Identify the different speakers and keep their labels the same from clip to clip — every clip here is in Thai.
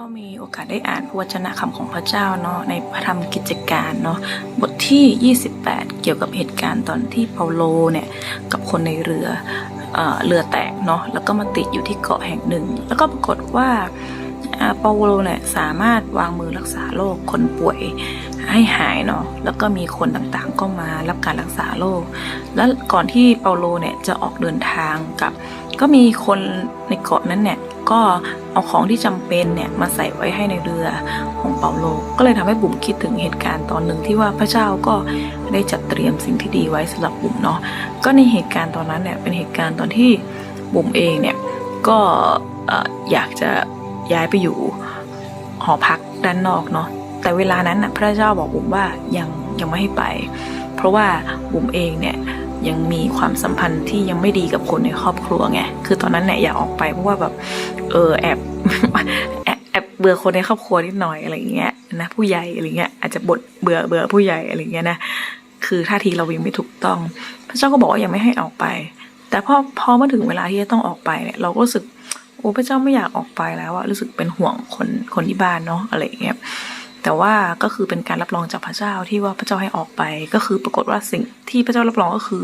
Speaker 1: ก็มีโอกาสได้อ่านพระวจนะคำของพระเจ้าเนาะในพระธรรมกิจการเนาะบทที่ 28 เกี่ยวกับเหตุการณ์ตอนที่เปาโลเนี่ยกับคนในเรือเอ่อเรือแตกเนาะแล้วก็มาติดอยู่ที่เกาะแห่งหนึ่ง แล้วก็ปรากฏว่าอ่าเปาโลเนี่ยสามารถวางมือรักษาโรคคนป่วยให้หายเนาะแล้วก็มีคนต่างๆก็มารับการรักษาโรคแล้วก่อนที่เปาโลเนี่ยจะออกเดินทางกับ ก็มีคนในเกาะนั้นเนี่ยก็เอาของที่จำเป็นเนี่ยมาใส่ไว้ให้ในเรือของเปาโล ก็เลยทำให้บุ๋มคิดถึงเหตุการณ์ตอนหนึ่งที่ว่าพระเจ้าก็ได้จัดเตรียมสิ่งที่ดีไว้สำหรับบุ๋มเนาะก็ในเหตุการณ์ตอนนั้นเนี่ยเป็นเหตุการณ์ตอนที่บุ๋มเองเนี่ยก็เอ่ออยากจะย้ายไปอยู่หอพักด้านนอกเนาะแต่เวลานั้นน่ะพระเจ้าบอกบุ๋มว่ายังยังไม่ให้ไป เพราะว่าบุ๋มเองเนี่ย ยังมีความสัมพันธ์ที่ยังไม่ดีกับคนในครอบครัวไงคือตอนนั้นเนี่ยอยากออกไปเพราะว่าแบบเออแอบแอบแอบเบื่อคนในครอบครัวนิดหน่อยอะไรอย่างเงี้ยนะผู้ใหญ่อะไรเงี้ยอาจจะบทเบื่อเบื่อผู้ใหญ่อะไรเงี้ยนะคือท่าทีเรายังไม่ถูกต้อง พระเจ้าก็บอกว่ายังไม่ให้ออกไป แต่พอพอมาถึงเวลาที่จะต้องออกไปเนี่ยเราก็รู้สึกโอ้พระเจ้าไม่อยากออกไปแล้วอะรู้สึกเป็นห่วงคนคนที่บ้านเนาะอะไรอย่างเงี้ย แต่ว่าก็คือเป็นการรับรองจากพระเจ้าที่ว่าพระเจ้าให้ออกไป ก็คือปรากฏว่าสิ่งที่พระเจ้ารับรองก็คือ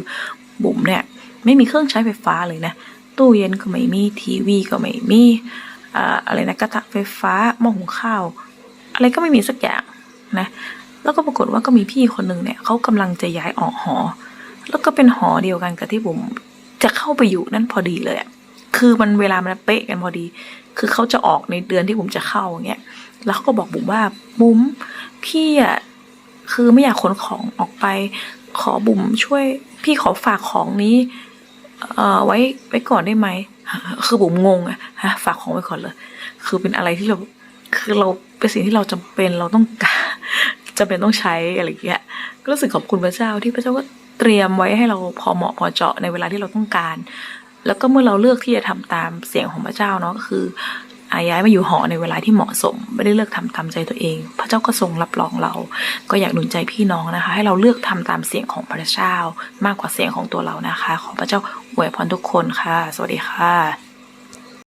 Speaker 1: บุ๋มเนี่ยไม่มีเครื่องใช้ไฟฟ้าเลยนะตู้เย็นก็ไม่มีทีวีก็ไม่มีอะไรนะกระทะไฟฟ้าหม้อหุงข้าว อะไรก็ไม่มีสักอย่างนะแล้วก็ปรากฏว่าก็มีพี่คนหนึ่งเนี่ยเขากำลังจะย้ายออกหอ แล้วก็เป็นหอเดียวกันกับที่บุ๋มจะเข้าไปอยู่นั่นพอดีเลยอะ คือมันเวลามันเป๊ะกันพอดี คือเขาจะออกในเดือนที่บุ๋มจะเข้าอย่างเงี้ย แล้วเขาก็บอกบุ๋มว่าบุ๋มพี่อะคือไม่อยากขนของออกไป ขอบุ๋มช่วย พี่ขอฝากของนี้ เอ่อไว้ไว้ก่อนได้ไหมคือบุ๋มงงอะฮะฝากของไว้ก่อนเลย คือเป็นอะไรที่เราคือเราเป็นสิ่งที่เราจำเป็นเราต้องการจำเป็นต้องใช้อะไรอย่างเงี้ยก็รู้สึกขอบคุณพระเจ้าที่พระเจ้าก็เตรียมไว้ให้เราพอเหมาะพอเจาะในเวลาที่เราต้องการ แล้วก็เมื่อเราเลือกที่จะทำตามเสียงของพระเจ้าเนาะก็คืออาย้ายมาอยู่หอในเวลาที่เหมาะสม ไม่ได้เลือกทำตามใจตัวเอง พระเจ้าก็ทรงรับรองเรา ก็อยากหนุนใจพี่น้องนะคะ ให้เราเลือกทำตามเสียงของพระเจ้า มากกว่าเสียงของตัวเรานะคะ ขอพระเจ้าอวยพรทุกคนค่ะ สวัสดีค่ะ